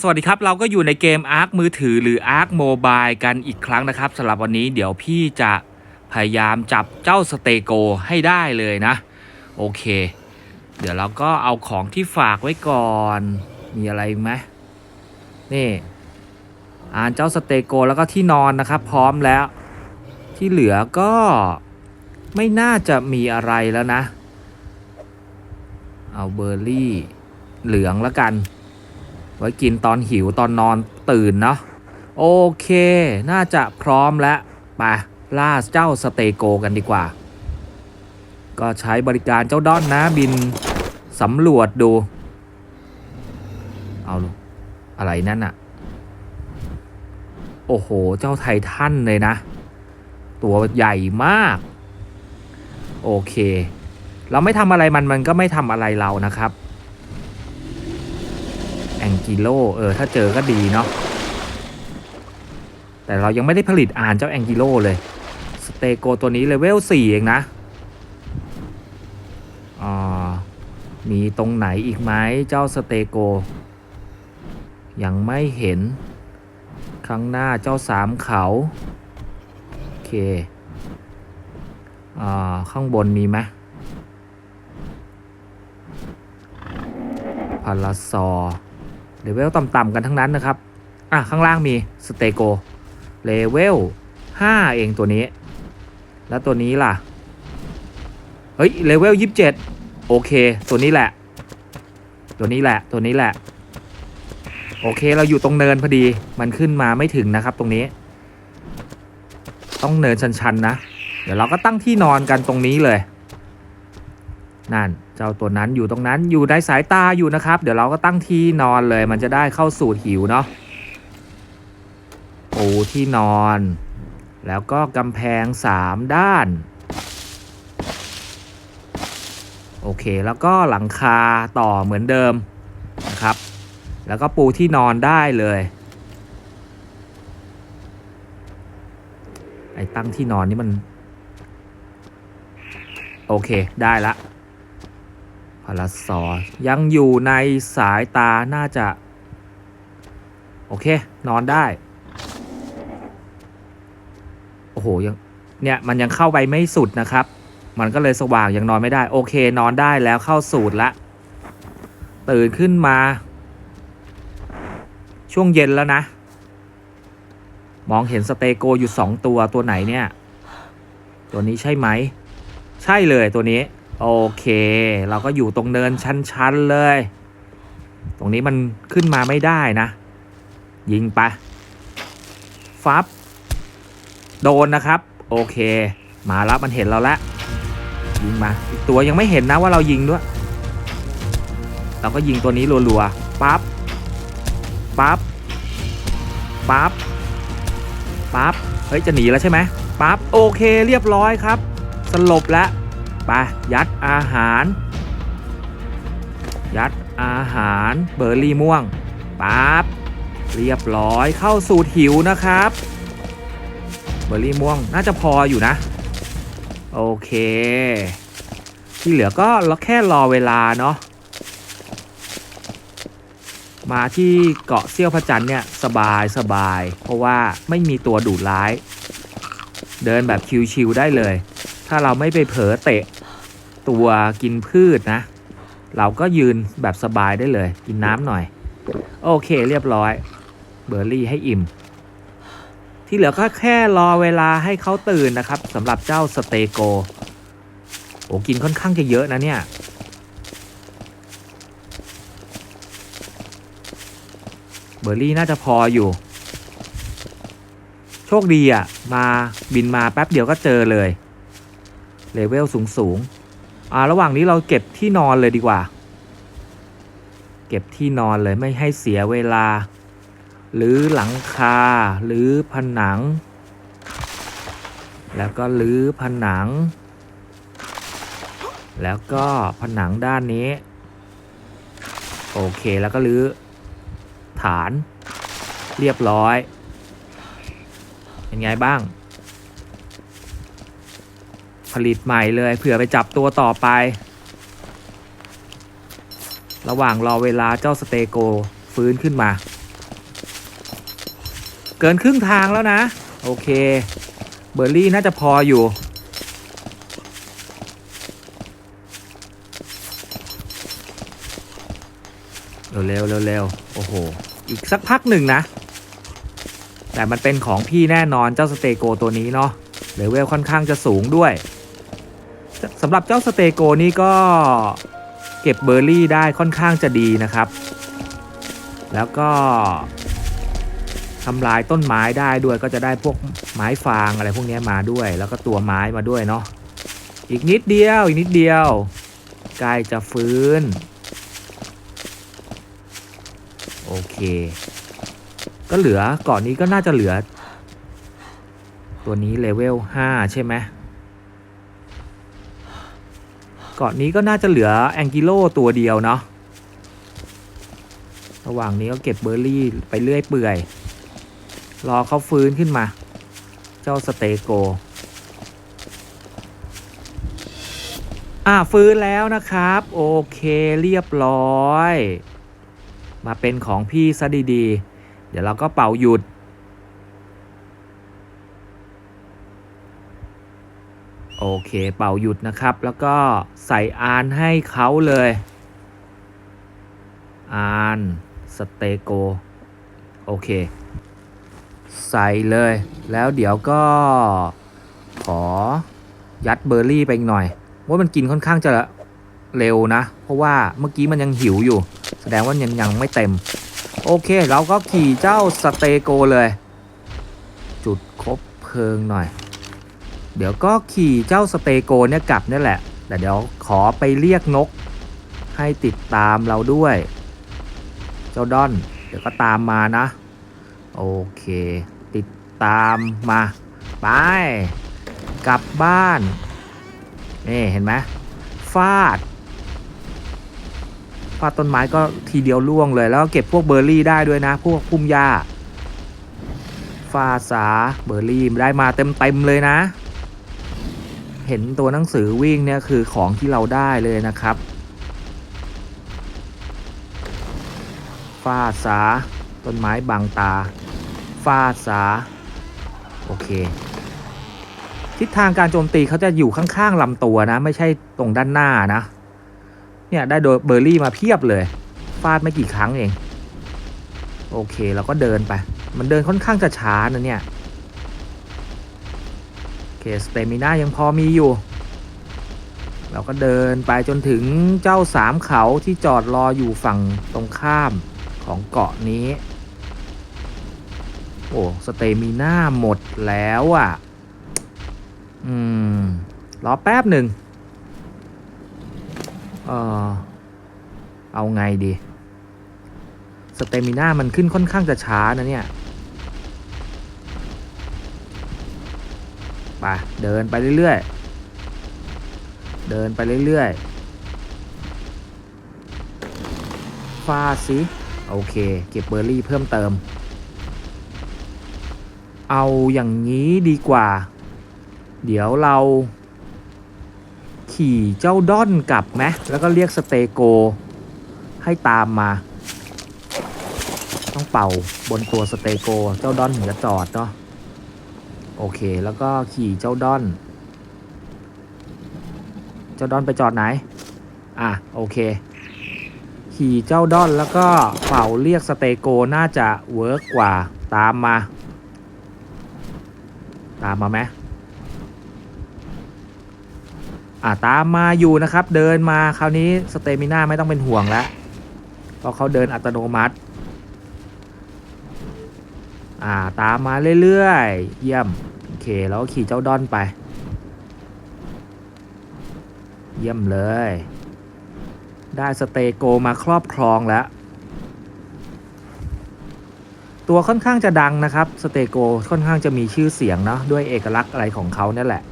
สวัสดีครับ เราก็อยู่ในเกม Ark มือถือหรือ Ark Mobile กันอีกครั้งนะครับสำหรับวันนี้เดี๋ยวพี่จะพยายามจับเจ้าสเตโกให้ได้เลยนะ โอเค เดี๋ยวเราก็เอาของที่ฝากไว้ก่อน มีอะไรไหมนี่ อ่านเจ้าสเตโกแล้วก็ที่นอนนะครับ พร้อมแล้ว ที่เหลือก็ไม่น่าจะมีอะไรแล้วนะ เอาเบอร์รี่เหลืองแล้วกัน ไว้กินตอนหิวตอนนอนตื่นเนาะโอเค น่าจะพร้อมแล้วไปล่าเจ้าสเตโกกันดีกว่า ก็ใช้บริการเจ้าด้อนนะบินสำรวจดู เอาลูกอะไรนั่นอะโอ้โห เจ้าไททันเลยนะ ตัวใหญ่มาก โอเค เราไม่ทำอะไรมันมันก็ไม่ทำอะไรเรานะครับ กิโลเออ ถ้าเจอก็ดีเนาะแต่เรายังไม่ได้ผลิตอ่านเจ้าแองกิโลเลย สเตโกตัวนี้เลเวล4เองนะอ่ามีตรงไหนอีกไหมเจ้าสเตโก ยังไม่เห็นข้างหน้าเจ้าสามเขาโอเคอ่าข้างบนมีไหมพาราซอร์ เลเวลต่ำๆกันทั้งนั้นนะครับ อะ ข้างล่างมีสเตโกเลเวล5เองตัวนี้ แล้วตัวนี้ล่ะ เฮ้ยเลเวล27 โอเค ตัวนี้แหละ ตัวนี้แหละ ตัวนี้แหละ โอเค เราอยู่ตรงเนินพอดี มันขึ้นมาไม่ถึงนะครับ ตรงนี้ ต้องเนินชันๆนะ เดี๋ยวเราก็ตั้งที่นอนกันตรงนี้เลย นั่น จ้าตัวนั้นอยู่ตรงนั้นอยู่ในสายตาอยู่นะครับ เดี๋ยวเราก็ตั้งที่นอนเลย มันจะได้เข้าสู่หิวเนาะปูที่นอน แล้วก็กำแพงสามด้าน โอเคแล้วก็หลังคาต่อเหมือนเดิมนะครับ แล้วก็ปูที่นอนได้เลยไอ้ตั้งที่นอนนี่มัน โอเคได้ละ พาราซอร์ยังอยู่ในสายตาน่าจะ โอเค นอนได้ โอ้โหยังเนี่ยมันยังเข้าไปไม่สุดนะครับ มันก็เลยสว่างยังนอนไม่ได้ โอเค นอนได้แล้วเข้าสูตรละ ตื่นขึ้นมา ช่วงเย็นแล้วนะ มองเห็นสเตโกอยู่สองตัวตัวไหนเนี่ย ตัวนี้ใช่ไหม ใช่เลยตัวนี้ โอเค เราก็อยู่ตรงเนินชันๆเลย ตรงนี้มันขึ้นมาไม่ได้นะ ยิงไป ฟับ โดนนะครับ โอเค มาแล้วมันเห็นเราแล้ว ยิงมา อีกตัวยังไม่เห็นนะว่าเรายิงด้วย เราก็ยิงตัวนี้รัวๆ ปั๊บ ปั๊บ ปั๊บ ปั๊บ เฮ้ย จะหนีแล้วใช่ไหมปั๊บ โอเค เรียบร้อยครับ สลบแล้ว ไปยัดอาหาร ยัดอาหารเบอร์รี่ม่วงปั๊บเรียบร้อยเข้าสูตรหิวนะครับ เบอร์รี่ม่วงน่าจะพออยู่นะ โอเค ที่เหลือก็แค่รอเวลาเนาะมาที่เกาะเซี่ยวพระจันทร์เนี่ยสบายสบาย เพราะว่าไม่มีตัวดุร้าย เดินแบบชิวๆได้เลย ถ้าเราไม่ไปเผลอเตะตัวกินพืชนะ เราก็ยืนแบบสบายได้เลย กินน้ำหน่อย โอเคเรียบร้อย เบอร์รี่ให้อิ่ม ที่เหลือก็แค่รอเวลาให้เขาตื่นนะครับสำหรับเจ้าสเตโก โอ้กินค่อนข้างจะเยอะนะเนี่ยเบอร์รี่น่าจะพออยู่ โชคดีอะ มาบินมาแป๊บเดียวก็เจอเลย เลเวลสูงสูงอ่าระหว่างนี้เราเก็บที่นอนเลยดีกว่า เก็บที่นอนเลยไม่ให้เสียเวลา หรือหลังคาหรือผนัง แล้วก็หรือผนัง แล้วก็ผนังด้านนี้ โอเคแล้วก็หรือฐานเรียบร้อย เป็นไงบ้าง ผลิตใหม่เลยเผื่อไปจับตัวต่อไป ระหว่างรอเวลาเจ้าสเตโกฟื้นขึ้นมา เกินครึ่งทางแล้วนะ โอเค เบอร์รี่น่าจะพออยู่เร็วๆเร็วๆโอ้โห อีกสักพักหนึ่งนะ แต่มันเป็นของพี่แน่นอนเจ้าสเตโกตัวนี้เนาะเลเวลค่อนข้างจะสูงด้วย สำหรับเจ้าสเตโกนี่ก็เก็บเบอร์รี่ได้ค่อนข้างจะดีนะครับ แล้วก็ทำลายต้นไม้ได้ด้วยก็จะได้พวกไม้ฟางอะไรพวกนี้มาด้วย แล้วก็ตัวไม้มาด้วยเนาะอีกนิดเดียวอีกนิดเดียวใกล้จะฟื้น โอเค ก็เหลือก่อนนี้ก็น่าจะเหลือ ตัวนี้เลเวล 5 ใช่ไหม เกาะนี้ก็น่าจะเหลือแองกิโลตัวเดียวเนาะระหว่างนี้ก็เก็บเบอร์รี่ไปเรื่อยเปื่อย รอเขาฟื้นขึ้นมา เจ้าสเตโก อ่าฟื้นแล้วนะครับ โอเคเรียบร้อย มาเป็นของพี่ซะดีๆ เดี๋ยวเราก็เป่าหยุด โอเคเป่าหยุดนะครับ แล้วก็ใส่อานให้เขาเลยอานสเตโกโอเค ใส่เลย แล้วเดี๋ยวก็ขอยัดเบอร์รี่ไปอีกหน่อย ว่ามันกินค่อนข้างจะเร็วนะ เพราะว่าเมื่อกี้มันยังหิวอยู่ แสดงว่ายังยังไม่เต็ม โอเค เราก็ขี่เจ้าสเตโกเลย จุดคบเพลิงหน่อย เดี๋ยวก็ขี่เจ้าสเตโกเนี่ยกลับนี่แหละ แต่เดี๋ยวขอไปเรียกนก ให้ติดตามเราด้วย เจ้าดอน เดี๋ยวก็ตามมานะ โอเค ติดตามมา ไป กลับบ้าน นี่เห็นไหมฟาดฟาดต้นไม้ก็ทีเดียวล่วงเลย แล้วก็เก็บพวกเบอร์รี่ได้ด้วยนะ พวกพุ่มหญ้าฟาสาเบอร์รี่ได้มาเต็มๆเลยนะ เห็นตัวหนังสือวิ่งเนี่ยคือของที่เราได้เลยนะครับฟาดสาต้นไม้บังตาฟาดสาโอเค ทิศทางการโจมตีเขาจะอยู่ข้างๆลำตัวนะ ไม่ใช่ตรงด้านหน้านะ เนี่ยได้โดยเบอร์รี่มาเพียบเลยฟาดไม่กี่ครั้งเอง โอเคเราก็เดินไป มันเดินค่อนข้างจะช้านะเนี่ย เคสเตมิน่ายังพอมีอยู่ เราก็เดินไปจนถึงเจ้าสามเขาที่จอดรออยู่ฝั่งตรงข้ามของเกาะนี้ โอ้สเตมิน่าหมดแล้วอะ อืม รอแป๊บหนึ่งเออเอาไงดี สเตมิน่ามันขึ้นค่อนข้างจะช้านะเนี่ย ไปเดินไปเรื่อยๆ เดินไปเรื่อยๆฟาดสิโอเค เก็บเบอร์รี่เพิ่มเติม เอาอย่างนี้ดีกว่า เดี๋ยวเรา ขี่เจ้าด้อนกลับไหมแล้วก็เรียกสเตโก ให้ตามมา ต้องเป่าบนตัวสเตโก เจ้าด้อนถึงจะจอดเนาะ โอเค แล้วก็ขี่เจ้าดอน เจ้าดอนไปจอดไหน อะ โอเค ขี่เจ้าดอนแล้วก็เป่าเรียกสเตโกน่าจะเวิร์กกว่าตามมา ตามมาไหมอะตามมาอยู่นะครับ เดินมาคราวนี้สเตมิน่าไม่ต้องเป็นห่วงแล้วเพราะเขาเดินอัตโนมัติอ่าตามมาเรื่อยๆ เยี่ยม เค แล้วก็ขี่เจ้าดอนไป เยี่ยมเลย ได้สเตโกมาครอบครองแล้ว ตัวค่อนข้างจะดังนะครับ สเตโกค่อนข้างจะมีชื่อเสียงเนาะด้วยเอกลักษณ์อะไรของเขาเนี่ยแหละ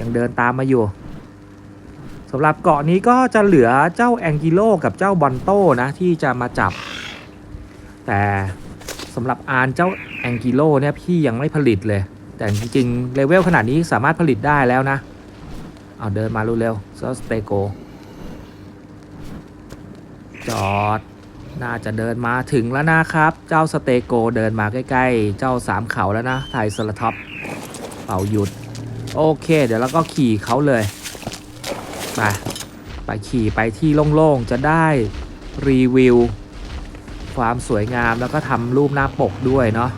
ยังเดินตามมาอยู่สำหรับเกาะนี้ก็จะเหลือเจ้าแองกิโลกับเจ้าบอนโตนะที่จะมาจับ แต่สำหรับอานเจ้าแองกิโลเนี่ยพี่ยังไม่ผลิตเลย แต่จริงๆเลเวลขนาดนี้สามารถผลิตได้แล้วนะ เอาเดินมาเร็วๆเซสเตโก จอด น่าจะเดินมาถึงแล้วนะครับ เจ้าสเตโกเดินมาใกล้ๆ เจ้าสามเขาแล้วนะไทยสลท็อปเป่าหยุด โอเค เดี๋ยวเราก็ขี่เขาเลย ไป ไปขี่ไปที่โล่งๆ จะได้รีวิว ความสวยงามแล้วก็ทำรูปหน้าปกด้วยเนาะ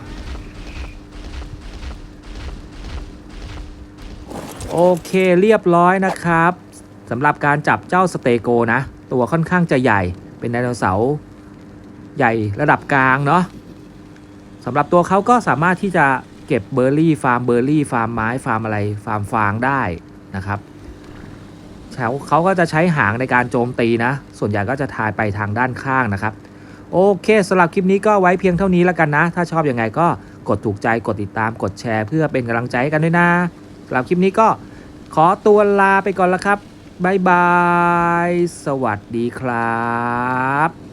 โอเคเรียบร้อยนะครับสำหรับการจับเจ้าสเตโกนะ ตัวค่อนข้างจะใหญ่เป็นไดโนเสาร์ใหญ่ระดับกลางเนาะสำหรับตัวเขาก็สามารถที่จะเก็บเบอร์รี่ฟาร์มเบอร์รี่ฟาร์มไม้ฟาร์มอะไรฟาร์มฟางได้นะครับเขาเขาก็จะใช้หางในการโจมตีนะ ส่วนใหญ่ก็จะทายไปทางด้านข้างนะครับ โอเคสำหรับคลิปนี้ก็ไว้เพียงเท่านี้แล้วกันนะ ถ้าชอบอยังไงก็กดถูกใจกดติดตามกดแชร์ เพื่อเป็นกำลังใจกันด้วยนะ สำหรับคลิปนี้ก็ขอตัวลาไปก่อนละครับบายบาย สวัสดีครับ